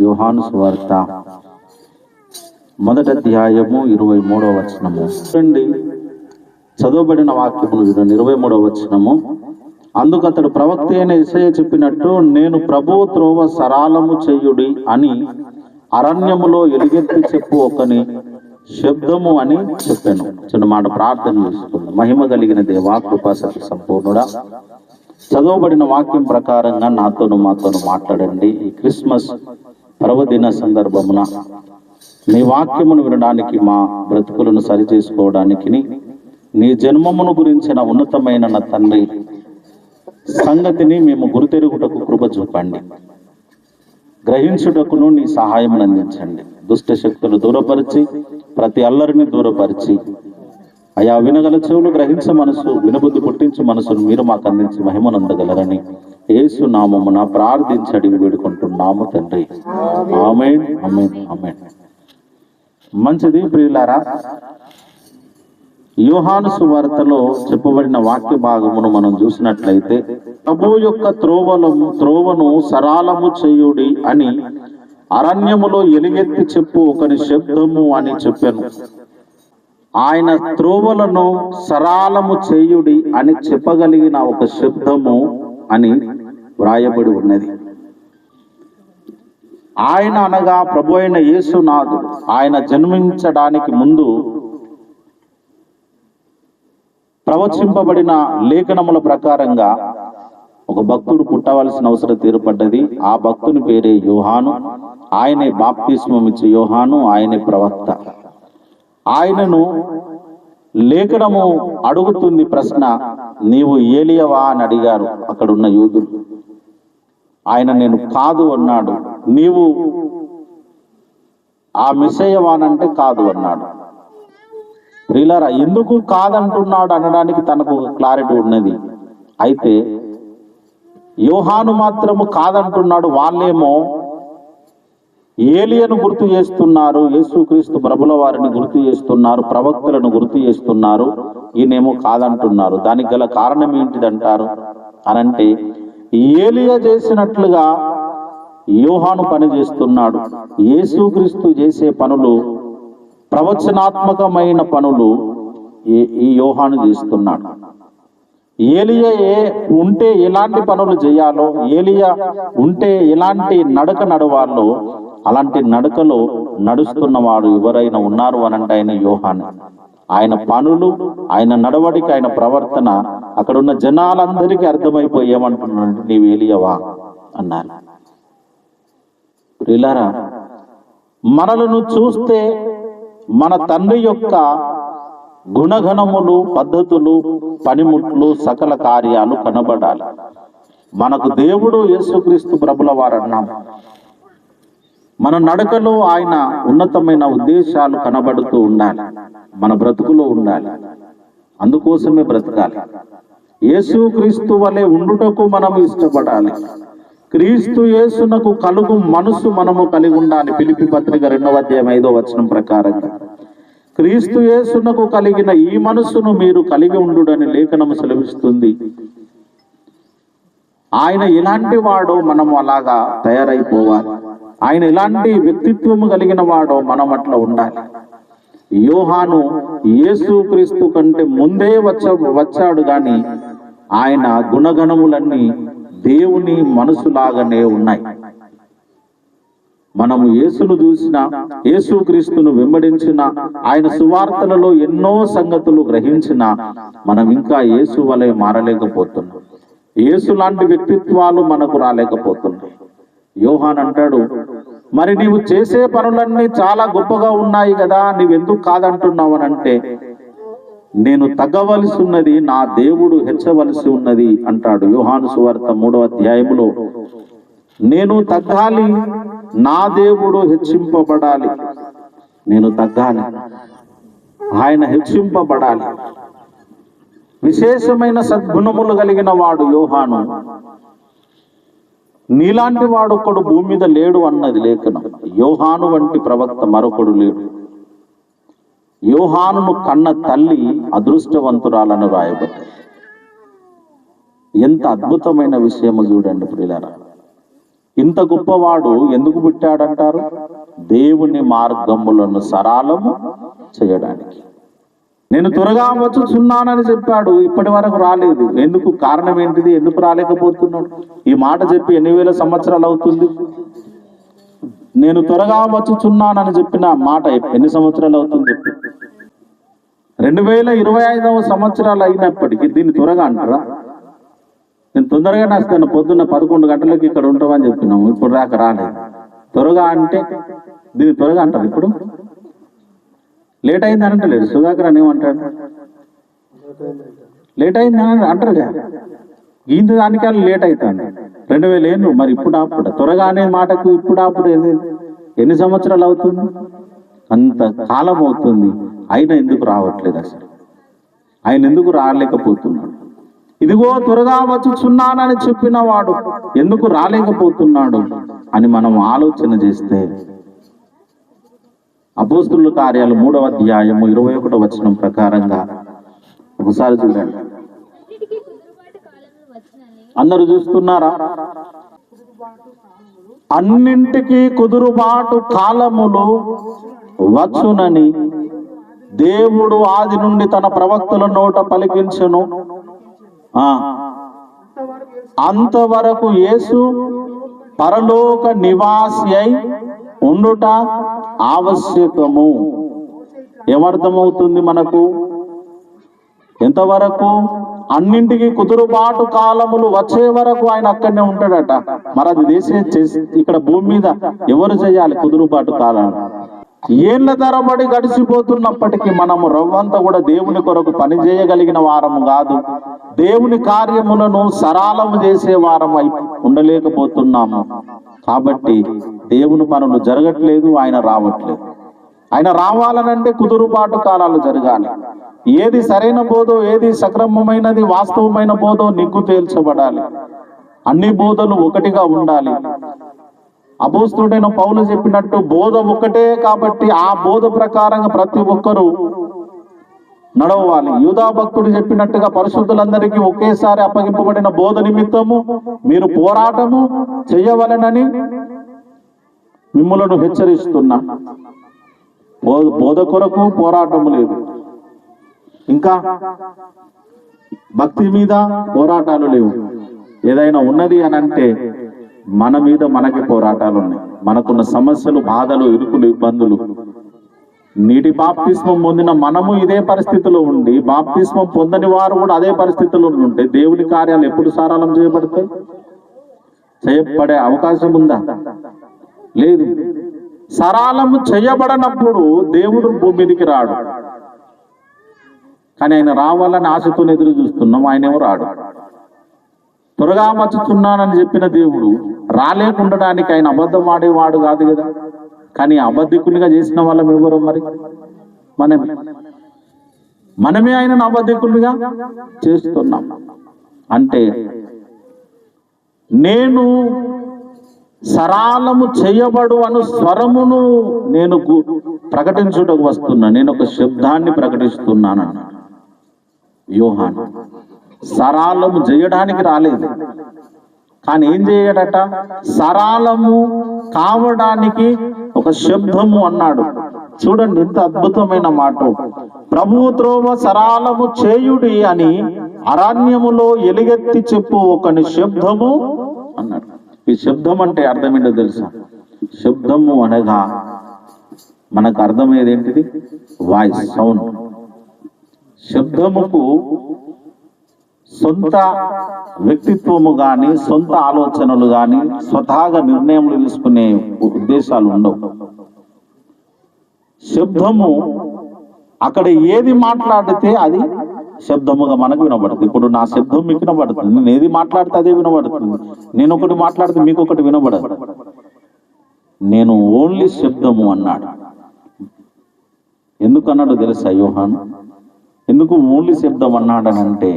యోహాను సువార్త. మొదటి అధ్యాయము ఇరవై మూడవ వచనము. చూడండి. చదవబడిన వాక్యము చూడండి. ఇరవై మూడవ వచనము. అందుకు అతడు ప్రవక్త అయిన ఇసయ చెప్పినట్టు నేను ప్రభు త్రోవ సరాలము చెయ్యుడి అని అరణ్యములో ఎలుగెత్తి చెప్పు ఒకని శబ్దము అని చెప్పాను. చిన్న మాట ప్రార్థన చేసుకుంది. మహిమ కలిగిన దేవా కృపాసతి సంపూర్ణుడా. చదవబడిన వాక్యం ప్రకారంగా నాతోను మాతోను మాట్లాడండి. ఈ క్రిస్మస్ పర్వదిన సందర్భమున నీ వాక్యమును వినడానికి మా బ్రతుకులను సరిచేసుకోవడానికి నీ జన్మమును గురించిన ఉన్నతమైన నా తండ్రి సంగతిని మేము గురుతెరుగుటకు కృప చూపండి. గ్రహించుటకును నీ సహాయం అందించండి. దుష్ట శక్తులు దూరపరిచి ప్రతి అల్లరిని దూరపరిచి అయా వినగల చెవులు గ్రహించ మనసు వినబుద్ధి పుట్టించు మనసును మీరు మాకు అందించి మహిమనందగలరని యేసు నామమున ప్రార్థించడి వేడుకుంటున్నాము తండ్రి. Amen amen amen. మంచిది ప్రియులారా యోహాను సువార్తలో చెప్పబడిన వాక్య భాగమును మనం చూసినట్లయితే ప్రభు యొక్క త్రోవలము త్రోవను సరాలము చేయుడి అని అరణ్యములో ఎలుగెత్తి చెప్పు ఒకని శబ్దము అని చెప్పాను. ఆయన త్రోవలను సరాలము చేయుడి అని చెప్పగలిగిన ఒక శబ్దము అని వ్రాయబడి ఉన్నది. ఆయన అనగా ప్రభు అయిన యేసునాథుడు ఆయన జన్మించడానికి ముందు ప్రవచింపబడిన లేఖనముల ప్రకారంగా ఒక భక్తుడు పుట్టవలసిన అవసరం తీరుపడ్డది. ఆ భక్తుని పేరే యోహాను. ఆయనే బాప్తిస్మమిచ్చి యోహాను. ఆయనే ప్రవక్త. ఆయనను లేఖనము అడుగుతుంది ప్రశ్న నీవు ఏలియవా? అని అడిగారు అక్కడున్న యూదులు. ఆయన నేను కాదు అన్నాడు. నీవు ఆ మిస్సయ్యవానంటే కాదు అన్నాడు. ప్రిలరా ఎందుకు కాదంటున్నాడు? అనడానికి తనకు క్లారిటీ ఉన్నది. అయితే యోహాను మాత్రము కాదంటున్నాడు వాళ్ళేమో ఏలియను గుర్తు చేస్తున్నారు యేసుక్రీస్తు ప్రభుల వారిని గుర్తు చేస్తున్నారు ప్రవక్తలను గుర్తు చేస్తున్నారు ఈయనేమో కాదంటున్నారు. దానికి గల కారణం ఏంటిదంటారు? అనంటే ఏలియా చేసినట్లుగా యోహాను పని చేస్తున్నాడు. యేసుక్రీస్తు చేసే పనులు ప్రవచనాత్మకమైన పనులు ఈ- యోహాను చేస్తున్నాడు. ఏలియా ఏ ఉంటే ఎలాంటి పనులు చేయాలో ఏలియా ఉంటే ఎలాంటి నడక నడవాలో అలాంటి నడకలో నడుస్తున్న వాడు ఎవరైనా ఉన్నారు అనంటే ఆయన యోహాను. ఆయన పనులు ఆయన నడవడిక ఆయన ప్రవర్తన అక్కడ ఉన్న జనాలందరికీ అర్థమైపోయి ఏమంటున్నాడు నీవు ఏలియవా? అన్నారు. ప్రిలారా మనలను చూస్తే మన తండ్రి యొక్క గుణగణములు పద్ధతులు పనిముట్లు సకల కార్యాలు కనబడాలి. మనకు దేవుడు యేసుక్రీస్తు ప్రభుల వారన్నాం మన నడకలో ఆయన ఉన్నతమైన ఉద్దేశాలు కనబడుతూ ఉండాలి. మన బ్రతుకులో ఉండాలి. అందుకోసమే బ్రతకాలి. యేసుక్రీస్తు వలె ఉండుటకు మనం ఇష్టపడాలి. క్రీస్తు యేసునకు కలుగు మనసు మనము కలిగి ఉండాలి. పిలిపి పత్రిక రెండవ అధ్యాయం ఐదో వచనం ప్రకారంగా. క్రీస్తు యేసునకు కలిగిన ఈ మనసును మీరు కలిగి ఉండుడని లేఖనము సెలవిస్తుంది. ఆయన ఎలాంటి వాడో మనం అలాగా తయారైపోవాలి. ఆయన ఇలాంటి వ్యక్తిత్వము కలిగిన వాడో మనం అట్లా ఉండాలి. యోహాను యేసు క్రీస్తు కంటే ముందే వచ్చ వచ్చాడు గాని ఆయన గుణగణములన్నీ దేవుని మనసులాగానే ఉన్నాయి. మనము యేసును చూసిన యేసు క్రీస్తును వెంబడించిన ఆయన సువార్తలలో ఎన్నో సంగతులు గ్రహించిన మనం ఇంకా యేసు వలె మారలేకపోతున్నాం. యేసు లాంటి వ్యక్తిత్వాలు మనకు రాలేకపోతున్నాయి. యోహాన్ అంటాడు మరి నీవు చేసే పనులన్నీ చాలా గొప్పగా ఉన్నాయి కదా నీవెందుకు కాదంటున్నావు అని అంటే నేను తగ్గవలసి ఉన్నది నా దేవుడు హెచ్చవలసి ఉన్నది అంటాడు యోహాను సువార్త మూడవ అధ్యాయంలో నేను తగ్గాలి నా దేవుడు హెచ్చింపబడాలి. నేను తగ్గాలి ఆయన హెచ్చింపబడాలి. విశేషమైన సద్గుణములు కలిగిన వాడు యోహాను. నీలాంటి వాడొక్కడు భూమి మీద లేడు అన్నది లేఖనం. యోహాను వంటి ప్రవక్త మరొకడు లేడు. యోహానును కన్న తల్లి అదృష్టవంతురాలను రాయబడ్డాయి ఎంత అద్భుతమైన విషయము చూడండి ప్రియులారా. ఇంత గొప్పవాడు ఎందుకు పుట్టాడంటారు? దేవుని మార్గములను సరాలము చేయడానికి. నేను త్వరగా వచ్చుచున్నానని చెప్పాడు. ఇప్పటి వరకు రాలేదు. ఎందుకు? కారణం ఏంటిది? ఎందుకు రాలేకపోతున్నాడు? ఈ మాట చెప్పి ఎన్ని వేల సంవత్సరాలు అవుతుంది? నేను త్వరగా వచ్చుచున్నానని చెప్పిన మాట ఎన్ని సంవత్సరాలు అవుతుంది? రెండు వేల ఇరవై ఐదవ సంవత్సరాలు అయినప్పటికీ దీన్ని త్వరగా అంటారా? నేను తొందరగా వస్తాను పొద్దున్న పదకొండు గంటలకి ఇక్కడ ఉంటామని చెప్తున్నాము ఇప్పుడు రాక రాలేదు. త్వరగా అంటే దీన్ని త్వరగా అంటారు ఇప్పుడు? లేట్ అయింది అని అంటలేదు సుధాకర్ అని ఏమంటాడు? లేట్ అయింది అని అంటారు కదా. ఇంత దానికల్లా లేట్ అవుతుంది. రెండు వేల ఏళ్ళు మరి ఇప్పుడు అప్పుడు త్వరగా అనే మాటకు ఇప్పుడు అప్పుడు ఏది? ఎన్ని సంవత్సరాలు అవుతుంది? అంత కాలం అవుతుంది. ఆయన ఎందుకు రావట్లేదు అసలు? ఆయన ఎందుకు రాలేకపోతున్నాడు? ఇదిగో త్వరగా వచ్చుచున్నానని చెప్పిన వాడు ఎందుకు రాలేకపోతున్నాడు అని మనం ఆలోచన చేస్తే అపోస్తుల కార్యాలు మూడవ అధ్యాయము ఇరవై ఒకటో వచనం ప్రకారంగా. ఒకసారి చూడండి. అందరు అందరూ చూస్తున్నారా? అన్నింటికీ కుదురుబాటు కాలములు వచ్చునని దేవుడు ఆది నుండి తన ప్రవక్తల నోట పలికించును. అంతవరకు యేసు పరలోక నివాసి అయి ఉండుట ఆవశ్యకము. ఏమర్థమవుతుంది మనకు? ఎంతవరకు? అన్నింటికి కుదురుబాటు కాలములు వచ్చే వరకు ఆయన అక్కడనే ఉంటాడట. మరి అది దేశం చేసి ఇక్కడ భూమి మీద ఎవరు చేయాలి కుదురుబాటు కాలం? ఏళ్ళ తరబడి గడిచిపోతున్నప్పటికీ మనము రవ్వంతా కూడా దేవుని కొరకు పని చేయగలిగిన వారము కాదు. దేవుని కార్యములను సరాలము చేసే వారమై ఉండలేకపోతున్నాము. కాబట్టి దేవుని పనులు జరగట్లేదు ఆయన రావట్లేదు. ఆయన రావాలనంటే కుదురుబాటు కాలాలు జరగాలి. ఏది సరైన బోధో ఏది సక్రమమైనది వాస్తవమైన బోధో నిగ్గు తేల్చబడాలి. అన్ని బోధలు ఒకటిగా ఉండాలి. అపోస్తుడైన పౌలు చెప్పినట్టు బోధ ఒకటే కాబట్టి ఆ బోధ ప్రకారంగా ప్రతి ఒక్కరూ నడవాలి. యూదా భక్తుడు చెప్పినట్టుగా పరిశుద్ధులందరికీ ఒకేసారి అప్పగింపబడిన బోధ నిమిత్తము మీరు పోరాటము చేయవలెనని మిమ్మలను హెచ్చరిస్తున్నా. బోధ కొరకు పోరాటము లేదు. ఇంకా భక్తి మీద పోరాటాలు లేవు. ఏదైనా ఉన్నది అని అంటే మన మీద మనకి పోరాటాలు ఉన్నాయి. మనకున్న సమస్యలు బాధలు ఇరుకులు ఇబ్బందులు. నీటి బాప్తిస్మం పొందిన మనము ఇదే పరిస్థితిలో ఉండి బాప్తిస్మం పొందని వారు కూడా అదే పరిస్థితిలో ఉంటే దేవుని కార్యాలు ఎప్పుడు సారాలం చేయబడతాయి? చేయబడే అవకాశం ఉందా? లేదు. సరాలము చేయబడనప్పుడు దేవుడు భూమి మీదకి రాడు. కానీ ఆయన రావాలని ఆశతో ఎదురు చూస్తున్నాం ఆయన ఏమో రాడు. త్వరగా మచ్చుతున్నానని చెప్పిన దేవుడు రాలేకుండడానికి ఆయన అబద్ధం ఆడేవాడు కాదు కదా. కానీ అబద్ధికునిగా చేసిన వాళ్ళం ఎవరు మరి? మనమే. మనమే ఆయనను అబద్ధికులుగా చేస్తున్నాం. అంటే నేను సరాలము చేయబడు అను స్వరమును నేను ప్రకటించుటకు వస్తున్నా. నేను ఒక శబ్దాన్ని ప్రకటిస్తున్నాను. అన్నాడు యోహాన్ సరాలము చేయడానికి రాలేదు. కానీ ఏం చేయడట సరాలము కావడానికి ఒక శబ్దము అన్నాడు. చూడండి ఎంత అద్భుతమైన మాట. ప్రభువు త్రోవ సరాలము చేయుడి అని అరణ్యములో ఎలుగెత్తి చెప్పు ఒకని శబ్దము అన్నాడు. ఈ శబ్దం అంటే అర్థం ఏంటో తెలుసా? శబ్దము అనగా మనకు అర్థమయ్యేది ఏంటిది? Voice sound. శబ్దముకు సొంత వ్యక్తిత్వము కానీ సొంత ఆలోచనలు కానీ స్వతహాగా నిర్ణయములు తీసుకునే ఉద్దేశాలు ఉండవు. శబ్దము అక్కడ ఏది మాట్లాడితే అది శబ్దముగా మనకు వినబడుతుంది. ఇప్పుడు నా శబ్దం మీకు వినబడుతుంది. నేను ఏది మాట్లాడితే అదే వినబడుతుంది. నేను ఒకటి మాట్లాడితే మీకు ఒకటి వినబడదు. నేను ఓన్లీ శబ్దము అన్నాడు. ఎందుకు అన్నాడు తెలుసా యోహాను? ఎందుకు ఓన్లీ శబ్దం అన్నాడనంటే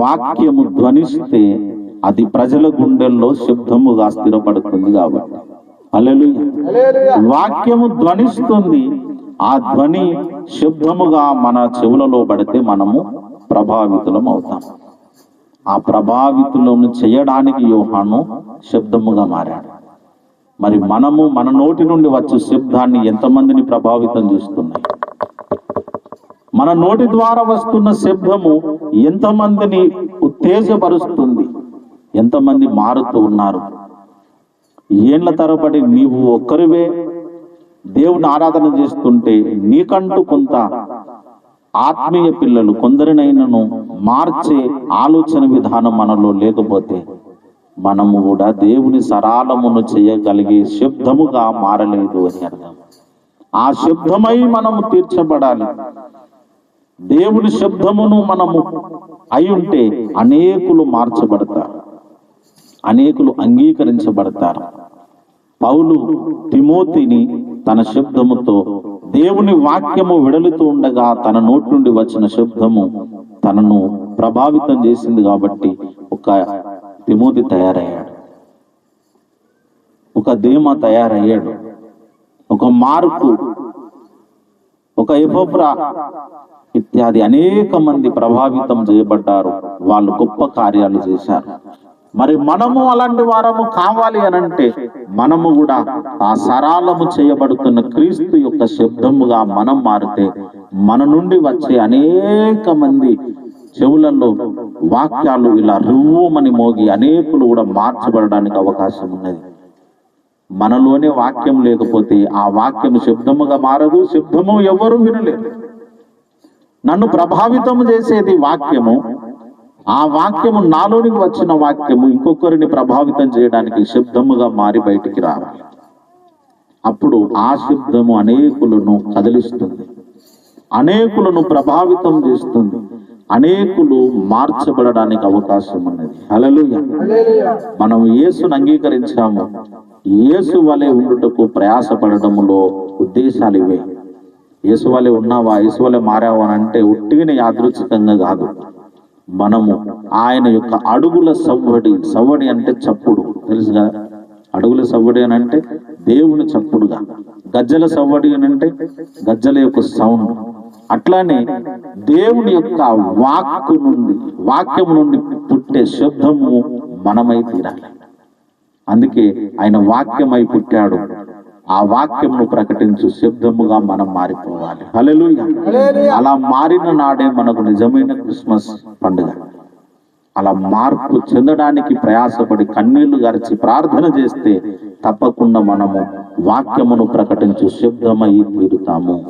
వాక్యము ధ్వనిస్తే అది ప్రజల గుండెల్లో శబ్దముగా స్థిరపడుతుంది కాబట్టి. హల్లెలూయా. వాక్యము ధ్వనిస్తుంది ఆ ధ్వని శబ్దముగా మన చెవులలో పడితే మనము ప్రభావితులం అవుతాం. ఆ ప్రభావితులను చేయడానికి యోహాను శబ్దముగా మారాడు. మరి మనము మన నోటి నుండి వచ్చే శబ్దాన్ని ఎంతమందిని ప్రభావితం చేస్తున్నాయి? మన నోటి ద్వారా వస్తున్న శబ్దము ఎంతమందిని ఉత్తేజపరుస్తుంది? ఎంతమంది మారుతూ ఉన్నారు? ఏండ్ల తరబడి నీవు ఒక్కరివే దేవుని ఆరాధన చేస్తుంటే నీకంటూ కొంత ఆత్మీయ పిల్లలు కొందరినైనను మార్చే ఆలోచన విధానం మనలో లేకపోతే మనము కూడా దేవుని సరాలమును చేయగలిగే శబ్దముగా మారలేదు అని అర్థం. ఆ శబ్దమై మనము తీర్చబడాలి. దేవుని శబ్దమును మనము అయి ఉంటే అనేకులు మార్చబడతారు. అనేకులు అంగీకరించబడతారు. పౌలు తిమోతిని తన శబ్దముతో దేవుని వాక్యము విడలుతూ ఉండగా తన నోటి నుండి వచ్చిన శబ్దము తనను ప్రభావితం చేసింది కాబట్టి ఒక తిమోతి తయారయ్యాడు. ఒక ధీమ తయారయ్యాడు. ఒక మార్పు ఒక ఎఫోప్రా ఇత్యాది అనేక మంది ప్రభావితం చేయబడ్డారు. వాళ్ళు గొప్ప కార్యాలు చేశారు. మరి మనము అలాంటి వారము కావాలి అని అంటే మనము కూడా ఆ సరాలము చేయబడుతున్న క్రీస్తు యొక్క శబ్దముగా మనం మారితే మన నుండి వచ్చే అనేక మంది చెవులలో వాక్యాలు ఇలా రువ్వమని మోగి అనేకులు కూడా మార్చబడడానికి అవకాశం ఉన్నది. మనలోనే వాక్యం లేకపోతే ఆ వాక్యం శబ్దముగా మారదు శబ్దము ఎవరు వినలేరు నన్ను ప్రభావితం చేసేది వాక్యము ఆ వాక్యము నాలోనికి వచ్చిన వాక్యము ఇంకొకరిని ప్రభావితం చేయడానికి శబ్దముగా మారి బయటికి రావాలి. అప్పుడు ఆ శబ్దము అనేకులను కదిలిస్తుంది. అనేకులను ప్రభావితం చేస్తుంది. అనేకులు మార్చబడడానికి అవకాశం ఉన్నది. హల్లెలూయా. మనం యేసును అంగీకరించాము. యేసు వలె ఉండుటకు ప్రయాసపడటములో ఉద్దేశాలు ఇవే. యేసు వలె ఉన్నావా? యేసు వలె మారావా అంటే ఉట్టిగిన యాదృచ్ఛికంగా కాదు. మనము ఆయన యొక్క అడుగుల సవ్వడి సవ్వడి అంటే చప్పుడు తెలుసు కదా అడుగుల సవ్వడి అని అంటే దేవుని చప్పుడుగా. గజ్జల సవ్వడి అని అంటే గజ్జల యొక్క సౌండ్. అట్లానే దేవుని యొక్క వాక్కు నుండి వాక్యం నుండి పుట్టే శబ్దము మనమై తీరాలి. అందుకే ఆయన వాక్యమై పుట్టాడు. ఆ వాక్యమును ప్రకటించు శబ్దముగా మనం మారిపోవాలి. హల్లెలూయా. అలా మారిన నాడే మనకు నిజమైన క్రిస్మస్ పండుగ. అలా మార్పు చెందడానికి ప్రయాసపడి కన్నీళ్ళు గరిచి ప్రార్థన చేస్తే తప్పకుండా మనము వాక్యమును ప్రకటించు శబ్దమై తీరుతాము.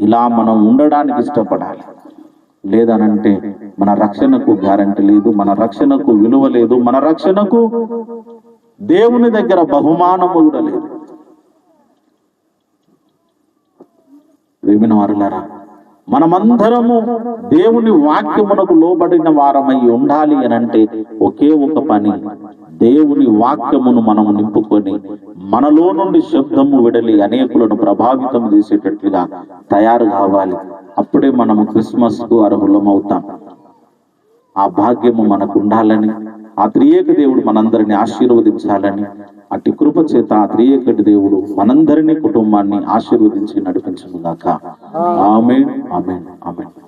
ఇలా మనం ఉండడానికి ఇష్టపడాలి. లేదనంటే మన రక్షణకు గ్యారంటీ లేదు మన రక్షణకు విలువ లేదు మన రక్షణకు దేవుని దగ్గర బహుమానము కూడా లేదు. ప్రేమిన వారులారా మనమందరము దేవుని వాక్యమునకు లోబడిన వారమై ఉండాలి అని అంటే ఒకే ఒక పని దేవుని వాక్యమును మనము నింపుకొని మనలో నుండి శబ్దము విడలి అనేకులను ప్రభావితం చేసేటట్లుగా తయారు కావాలి. అప్పుడే మనము క్రిస్మస్కు అర్హులమవుతాం. ఆ భాగ్యము మనకు ఉండాలని ఆ త్రియేక దేవుడు మనందరిని ఆశీర్వదించాలని అట్టి కృప చేత త్రియేకటి దేవుడు మనందరినీ కుటుంబాన్ని ఆశీర్వదించి నడిపించును గాక ఆమెన్. ఆమెన్. ఆమెన్.